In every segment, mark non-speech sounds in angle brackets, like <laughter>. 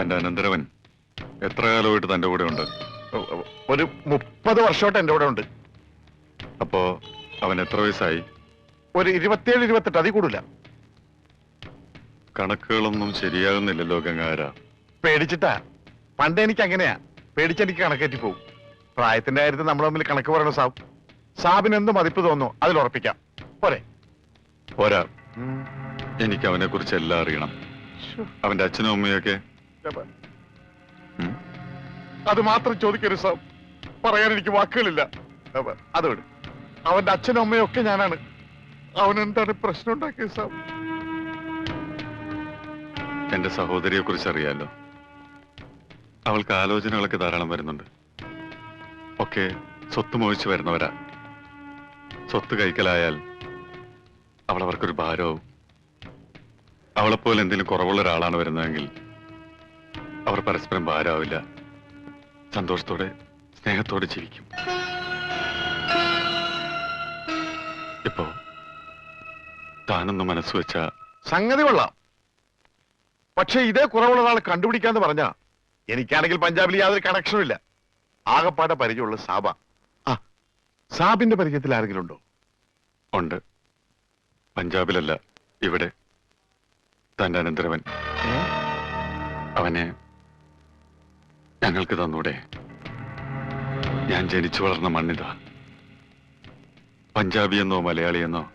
തന്റെ അനന്തരവൻ എത്ര കാലമായിട്ട് തന്റെ കൂടെ ഉണ്ട്? ഒരു മുപ്പത് വർഷമായിട്ട് എന്റെ കൂടെ ഉണ്ട്. അപ്പോ അവൻ എത്ര വയസ്സായി? ഒരു ഇരുപത്തിയേഴ് ഇരുപത്തെട്ട് അതി കൂടില്ല കണക്കുകളൊന്നും ശരിയാകുന്നില്ലല്ലോ ഗംഗാര പേടിച്ചിട്ടാ. പണ്ട് എനിക്ക് അങ്ങനെയാ പേടിച്ചെനിക്ക് കണക്കേറ്റി പോകും പ്രായത്തിന്റെ കാര്യത്തിൽ നമ്മൾ തമ്മിൽ കണക്ക് പറയണ സാബ് സാബിന് എന്ത് മതിപ്പ് തോന്നുന്നു അതിൽ ഉറപ്പിക്കാം. പോരെ. പോരാ. എനിക്ക് അവനെ കുറിച്ച് എല്ലാം അറിയണം. അവന്റെ അച്ഛനും അമ്മയൊക്കെ അത് മാത്രം ചോദിക്കരുത് സർ. പറയാൻ എനിക്ക് വാക്കുകളില്ല. അതോട് അത് വിട്. അവന്റെ അച്ഛനും അമ്മയും ഒക്കെ ഞാനാണ്. അവൻ എന്താണ് പ്രശ്നം ഉണ്ടാക്കിയത് സാർ? എന്റെ സഹോദരിയെ കുറിച്ച് അറിയാലോ. അവൾക്ക് ആലോചനകളൊക്കെ ധാരാളം വരുന്നുണ്ട്. ഒക്കെ സ്വത്ത് മോഹിച്ചു വരുന്നവരാ. സ്വത്ത് കൈക്കലായാൽ അവൾ അവർക്കൊരു ഭാരവും. അവളെപ്പോലെ എന്തെങ്കിലും കുറവുള്ള ഒരാളാണ് വരുന്നതെങ്കിൽ അവർ പരസ്പരം ഭാരമാവില്ല സന്തോഷത്തോടെ സ്നേഹത്തോടെ ജീവിക്കും ഇപ്പോ താനൊന്ന് മനസ്സ് വെച്ച സംഗതി കൊള്ളാം. പക്ഷെ ഇതേ കുറവുള്ള ആളെ കണ്ടുപിടിക്കാന്ന് പറഞ്ഞ എനിക്കാണെങ്കിൽ പഞ്ചാബിൽ യാതൊരു കണക്ഷനും ഇല്ല. ആകപ്പാടെ പരിചയമുള്ള സാബ. ആ സാബിന്റെ പരിചയത്തിൽ ആരെങ്കിലും ഉണ്ടോ? ഉണ്ട്. പഞ്ചാബിലല്ല ഇവിടെ. തന്റെ അനന്തരവൻ. അവനെ ഞങ്ങൾക്ക് തന്നൂടെ. ഞാൻ ജനിച്ചു വളർന്ന മണ്ണിതാ. പഞ്ചാബി എന്നോ മലയാളി എന്നോ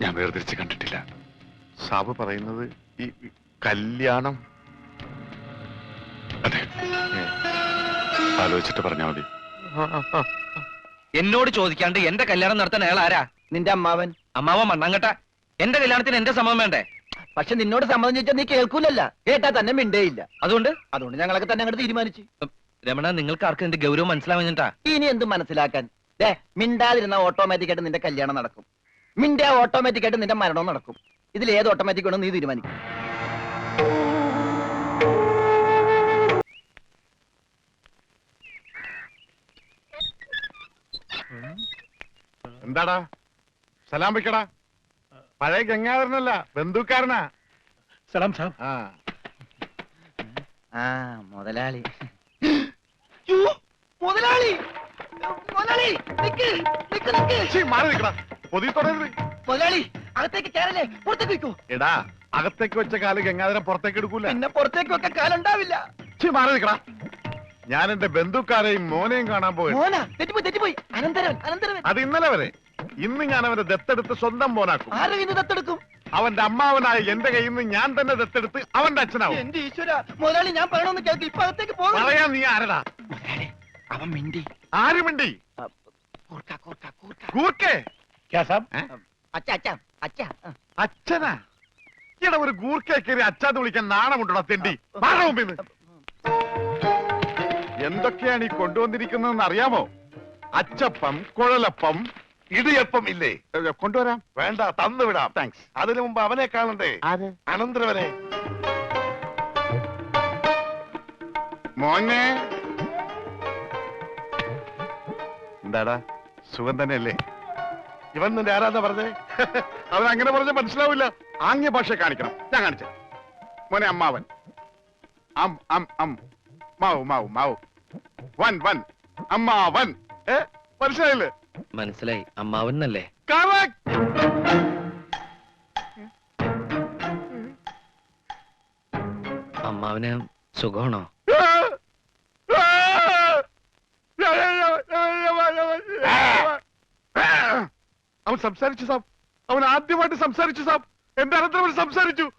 ഞാൻ വേർതിരിച്ച് കണ്ടിട്ടില്ല. സാബ് പറയുന്നത് ഈ കല്യാണം. അതെ. ആലോചിച്ചിട്ട് പറഞ്ഞാൽ മതി. എന്നോട് ചോദിക്കാണ്ട് എന്റെ കല്യാണം നടത്താൻ അയാൾ ആരാ? നിന്റെ അമ്മാവൻ. അമ്മാവൻ മണ്ണാങ്കട്ട. എന്റെ കല്യാണത്തിന് എന്റെ സമ്മതം വേണ്ടേ? പക്ഷെ നിന്നോട് സമ്മതം ചോദിച്ചാൽ നീ കേൾക്കൂലല്ല. കേട്ടാ തന്നെ മിണ്ടേയില്ല. അതുകൊണ്ട്? അതുകൊണ്ട് ഞങ്ങളൊക്കെ തന്നെ അങ്ങോട്ട് തീരുമാനിച്ചു. രമണ നിങ്ങൾക്ക് ആർക്കും എന്റെ ഗൗരവം മനസ്സിലാവുന്നിട്ടാ ഇനി എന്ത് മനസ്സിലാക്കാൻ? ദേ മിണ്ടാതിരുന്ന ഓട്ടോമാറ്റിക് ആയിട്ട് നിന്റെ കല്യാണം നടക്കും. മിണ്ടാ ഓട്ടോമാറ്റിക് ആയിട്ട് നിന്റെ മരണവും നടക്കും. ഇതിൽ ഏത് ഓട്ടോമാറ്റിക് വേണം നീ തീരുമാനിക്കും. എന്താടാ? സലാം വെക്കടാ. പഴയ ഗംഗാധരനല്ല ബന്ധുക്കാരനാ. സലാം സാബ് ആ. ആ മുതലാളി. മുതലാളി! മുതലാളി നിക്ക് നിക്ക് നിക്ക്. ഛീ, മാറി നിൽക്കടാ പൊതി തുടരുത്. മുതലാളി അകത്തേക്ക് കയറല്ലേ പുറത്തേക്ക് വെക്കൂ. എടാ അകത്തേക്ക് വെച്ച കാൽ ഗംഗാധരൻ പുറത്തേക്ക് എടുക്കൂല. പിന്നെ പുറത്തേക്ക് വെക്കാൻ കാലുണ്ടാവില്ല. മാറി നിൽക്കടാ ഞാൻ എന്റെ ബന്ധുക്കാരെയും മോനെയും കാണാൻ പോയി. മോന തെറ്റിപ്പോയി തെറ്റിപ്പോയി. അനന്തരവൻ അനന്തരവൻ. അത് ഇന്നലെ വരെ. ഇന്ന് ഞാൻ അവനെ ദത്തെടുത്ത് സ്വന്തം പോനാക്കും ആരെ ഇന്ന് ദത്തെടുക്കും? അവന്റെ അമ്മാവനായ എന്റെ കയ്യിൽ നിന്ന് ഞാൻ തന്നെ ദത്തെടുത്ത് അവന്റെ അച്ഛനാവും. എന്റെ ഈശ്വര മുതലാളി ഞാൻ പറയണമെന്ന് കേൾക്ക് ഇപ്പൊ അകത്തേക്ക് പോകും പറയാൻ നീ ആരടാ? അവൻ മിണ്ടി. ആര് മിണ്ടി? കൂർക്ക കൂർക്ക കൂർക്ക. കൂർക്കേ? ക്യാ സാബ്? അച്ഛ അച്ഛ അച്ഛ അച്ഛനാ? ഇവിടെ ഒരു ഗൂർക്കെ കയറി അച്ഛാന്ന് വിളിക്കാൻ നാണമുണ്ടോ തെണ്ടി? മാറ എന്തൊക്കെയാണ് ഈ കൊണ്ടുവന്നിരിക്കുന്നതെന്ന് അറിയാമോ? അച്ചപ്പം കുഴലപ്പം ഇടിയപ്പം ഇല്ലേ? കൊണ്ടുവരാം. വേണ്ട തന്നു വിടാം. താങ്ക്സ് അതിനു മുമ്പ് അവനെ കാണണ്ടേ? അനന്തരവനെ. മോനെ. എന്താടാ? സുഖം തന്നെയല്ലേ? ഇവൻ നിന്റെ ആരാധന പറഞ്ഞേ? <laughs> അവൻ അങ്ങനെ പറഞ്ഞ മനസ്സിലാവില്ല. ആംഗ്യ ഭാഷ കാണിക്കണം. ഞാൻ കാണിച്ച. മോനെ അമ്മാവൻ. അം അം അം. മാവു മാവു മാവു. വൻ വൻ. അമ്മാവൻ. ഏ? മനസ്സിലായില്ലേ? മനസ്സിലായി. Correct. അമ്മാവന് സുഖമാണോ? അവൻ സംസാരിച്ചു സാബ്. അവൻ ആദ്യമായിട്ട് സംസാരിച്ചു സാബ്. എന്റെ അനന്തരം സംസാരിച്ചു.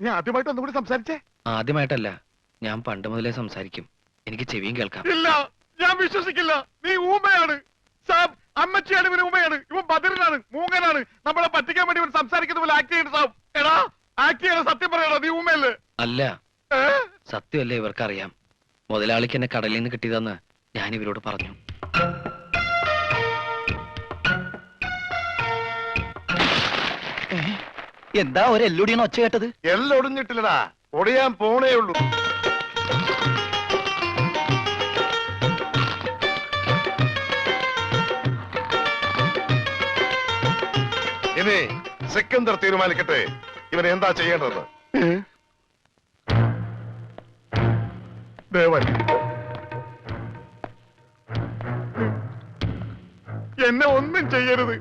നീ ആദ്യമായിട്ട് ഒന്നുകൂടി സംസാരിച്ചേ? ആദ്യമായിട്ടല്ല. ഞാൻ പണ്ട് മുതലേ സംസാരിക്കും. എനിക്ക് ചെവിയും കേൾക്കാം. ഇല്ല ഞാൻ വിശ്വസിക്കില്ല. നീ ഊമയാണ്. സാബ് അമ്മച്ചിയാണ് ഇവന് ഉമ്മയാണ്. ഇവൻ ബദറിനാണ് മൂങ്ങനാണ്. നമ്മളെ പറ്റിക്കാൻ വേണ്ടി ഇവൻ സംസാരിക്കുന്ന പോലെ ആക്ട് ചെയ്യുന്നു സാബ് എടാ ആക്ട് ചെയ്യണ സത്യം പറയണോ നീ ഉമ്മയല്ലേ? അല്ല. സത്യമല്ലേ ഇവർക്കറിയാം. മുതലാളിക്ക് എന്നെ കടലിൽ നിന്ന് കിട്ടിയതെന്ന് ഞാൻ ഇവരോട് പറഞ്ഞു. എന്താ ഒരു എല്ലൊടിയാണ് ഒച്ച കേട്ടത്? എല്ലൊടിഞ്ഞിട്ടില്ലടാ. ഒടിയാൻ പോണേ ഉള്ളൂ ഇനി സിക്കന്ദർ തീരുമാനിക്കട്ടെ. ഇവൻ എന്താ ചെയ്യേണ്ടത് ദയവായി എന്നെ ഒന്നും ചെയ്യരുത്.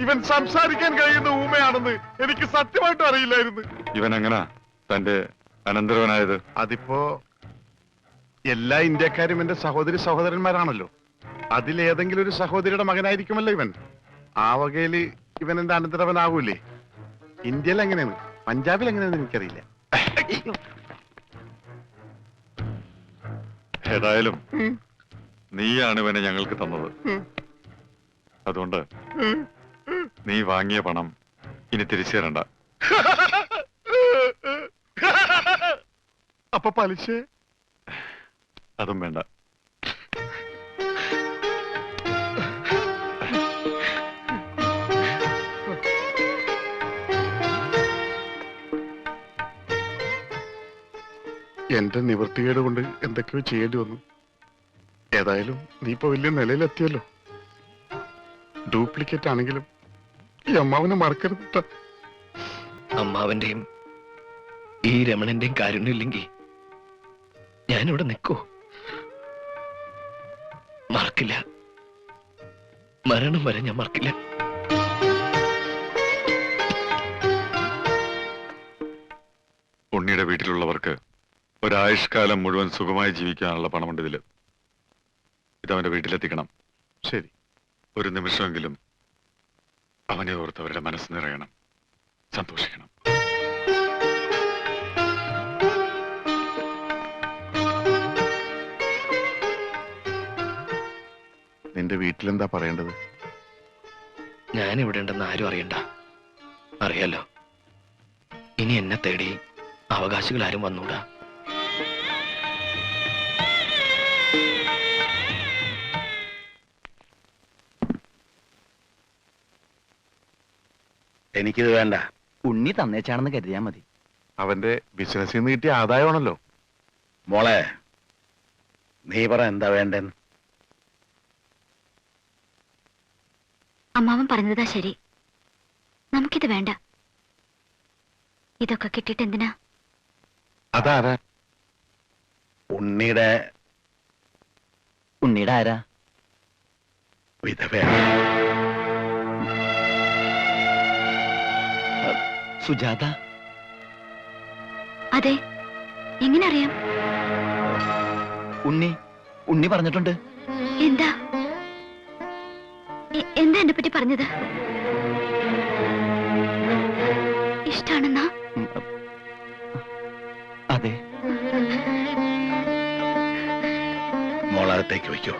ഇവൻ സംസാരിക്കാൻ കഴിയുന്ന ഊമയാണെന്ന് എനിക്ക് സത്യമായിട്ട് അറിയില്ലായിരുന്നു. ഇവൻ എങ്ങനാ തന്റെ അനന്തരവനായത്? അതിപ്പോ എല്ലാ ഇന്ത്യക്കാരും എന്റെ സഹോദരി സഹോദരന്മാരാണല്ലോ. അതിലേതെങ്കിലും ഒരു സഹോദരിയുടെ മകനായിരിക്കുമല്ലോ ഇവൻ. ആ വകയിൽ ഇവൻ എന്റെ അനന്തരവനാവൂലേ? ഇന്ത്യയിൽ എങ്ങനെയാണ്? പഞ്ചാബിൽ എങ്ങനെയാണെന്ന് എനിക്കറിയില്ല. ഏതായാലും നീയാണ് ഇവനെ ഞങ്ങൾക്ക് തന്നത്. അതുകൊണ്ട് നീ വാങ്ങിയ പണം ഇനി തിരിച്ചു തരണ്ട. <laughs> അപ്പൊ പലിശ? അതും വേണ്ട. എന്റെ നിവൃത്തികേട് കൊണ്ട് എന്തൊക്കെയോ ചെയ്യേണ്ടി വന്നു. ഏതായാലും നീ ഇപ്പൊ വലിയ നിലയിലെത്തിയല്ലോ. ഡ്യൂപ്ലിക്കേറ്റ് ആണെങ്കിലും ഈ അമ്മാവനെ മറക്കരുത്. അമ്മാവന്റെയും ഈ രമണന്റെയും കാരുണ്യമില്ലെങ്കിൽ ഞാനിവിടെ നിൽക്കൂ. മറക്കില്ല. മരണം വരെ ഞാൻ മറക്കില്ല. ഉണ്ണിയുടെ വീട്ടിലുള്ളവർക്ക് ഒരായുഷ്കാലം മുഴുവൻ സുഖമായി ജീവിക്കാനുള്ള പണമുണ്ട് ഇതിൽ ഇതവന്റെ വീട്ടിലെത്തിക്കണം. ശരി. ഒരു നിമിഷമെങ്കിലും അവനെ ഓർത്ത് അവരുടെ മനസ്സ് നിറയണം. സന്തോഷിക്കണം. നിന്റെ വീട്ടിലെന്താ പറയേണ്ടത്? ഞാൻ ഇവിടെ ഉണ്ടെന്ന് ആരും അറിയണ്ട. അറിയാലോ? ഇനി എന്നെ തേടി അവകാശികൾ ആരും വന്നൂടാ. എനിക്കിത് വേണ്ട. ഉണ്ണി തന്നേച്ചാണെന്ന് കരുതിയാ മതി. അവന്റെ ബിസിനസ്സിൽ നിന്ന് കിട്ടിയ ആദായമാണല്ലോ. മോളെ നീ പറ എന്താ വേണ്ടെന്ന്. അമ്മാവൻ പറഞ്ഞതാ ശരി. നമുക്കിത് വേണ്ട. ഇതൊക്കെ കിട്ടിട്ട് എന്തിനാ? അതാരാ? ഉണ്ണിയുടെ ഉണ്ണിയുടെ ആരാ? വിധവയാണ് സുജാത അതെ എങ്ങനെ അറിയാം ഉണ്ണി ഉണ്ണി പറഞ്ഞിട്ടുണ്ട്. എന്താ? എന്താ എന്നെ പറ്റി പറഞ്ഞത്? ഇഷ്ടാണെന്നാ? അതെ. മോളകത്തേക്ക് വയ്ക്കോ.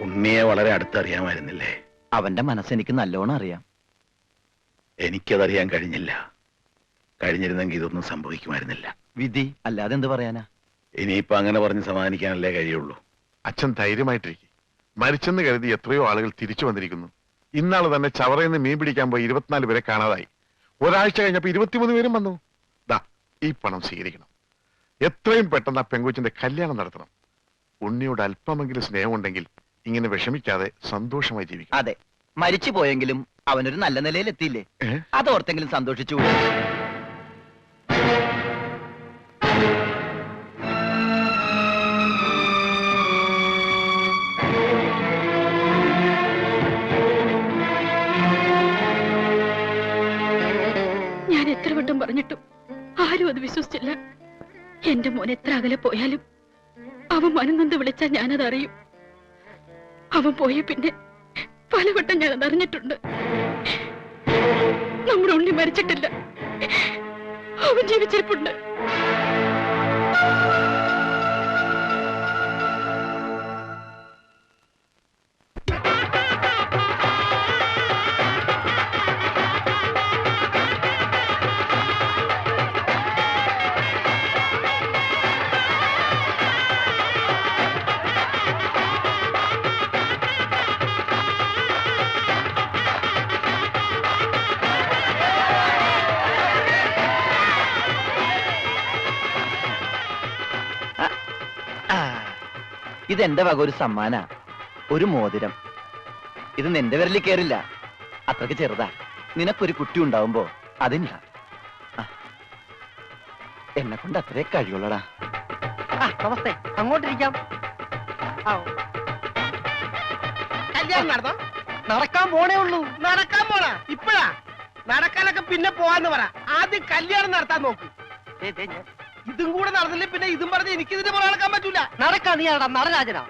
ഉണ്ണിയെ വളരെ അടുത്തറിയാമായിരുന്നില്ലേ? അവന്റെ മനസ്സെനിക്ക് നല്ലോണം അറിയാം. എനിക്കതറിയാൻ കഴിഞ്ഞില്ല. കഴിഞ്ഞിരുന്നെങ്കിൽ ഇതൊന്നും സംഭവിക്കുമായിരുന്നില്ല. വിധി അല്ലാതെ എന്ത് പറയാനാ? ഇനിയിപ്പോ അങ്ങനെ പറഞ്ഞ് സമാധാനിക്കാനല്ലേ കഴിയുള്ളൂ. അച്ഛൻ ധൈര്യമായിട്ടിരിക്കും. മരിച്ചെന്ന് കരുതി എത്രയോ ആളുകൾ തിരിച്ചു വന്നിരിക്കുന്നു. ഇന്നാൾ തന്നെ ചവറയിൽ നിന്ന് മീൻ പിടിക്കാൻ പോയി ഇരുപത്തിനാല് പേരെ കാണാതായി. ഒരാഴ്ച കഴിഞ്ഞപ്പോ ഇരുപത്തിമൂന്ന് പേരും വന്നു. ദാ ഈ പണം സ്വീകരിക്കണം. എത്രയും പെട്ടെന്ന് ആ പെങ്കുച്ചിന്റെ കല്യാണം നടത്തണം. ഉണ്ണിയോട് അല്പമെങ്കിലും സ്നേഹമുണ്ടെങ്കിൽ ഇങ്ങനെ വിഷമിക്കാതെ സന്തോഷമായി ജീവിക്കും അതെ മരിച്ചു പോയെങ്കിലും അവനൊരു നല്ല നിലയിൽ എത്തിയില്ലേ? അതോർത്തെങ്കിലും സന്തോഷിച്ചു ഞാൻ എത്ര വട്ടം പറഞ്ഞിട്ടും ആരും അത് വിശ്വസിച്ചില്ല. എന്റെ മോൻ എത്ര അകലെ പോയാലും അവൻ മനനൊന്ന് വിളിച്ചാൽ ഞാനത് അറിയും അവൻ പോയ പിന്നെ പലവട്ടം ഞാനത് അറിഞ്ഞിട്ടുണ്ട് നമ്മുടെ ഉണ്ണി മരിച്ചിട്ടില്ല. അവൻ ജീവിച്ചിരിപ്പുണ്ട്. ഇതെന്റെ വക ഒരു സമ്മാന. ഒരു മോതിരം. ഇത് നിന്റെ വിരലിൽ കയറില്ല. അത്രയ്ക്ക് ചെറുതാ. നിനക്കൊരു കുട്ടി ഉണ്ടാവുമ്പോ അതില്ല എന്നെ കൊണ്ട് അത്രേ കഴിയുള്ളടാ. നമസ്തേ. അങ്ങോട്ടിരിക്കാം. കല്യാണം നടന്നോ? നടക്കാൻ പോണേ ഉള്ളൂ. നടക്കാൻ പോണ? ഇപ്പഴാ. നടക്കാനൊക്കെ പിന്നെ പോവാന്ന് പറ. ആദ്യം കല്യാണം നടത്താൻ നോക്ക്. ഇതും കൂടെ നടന്നില്ലേ പിന്നെ ഇതും പറഞ്ഞ് എനിക്ക് ഇതിന്റെ പുറകെ നടക്കാൻ പറ്റൂല. നടക്കാ നീ നടരാജനാ.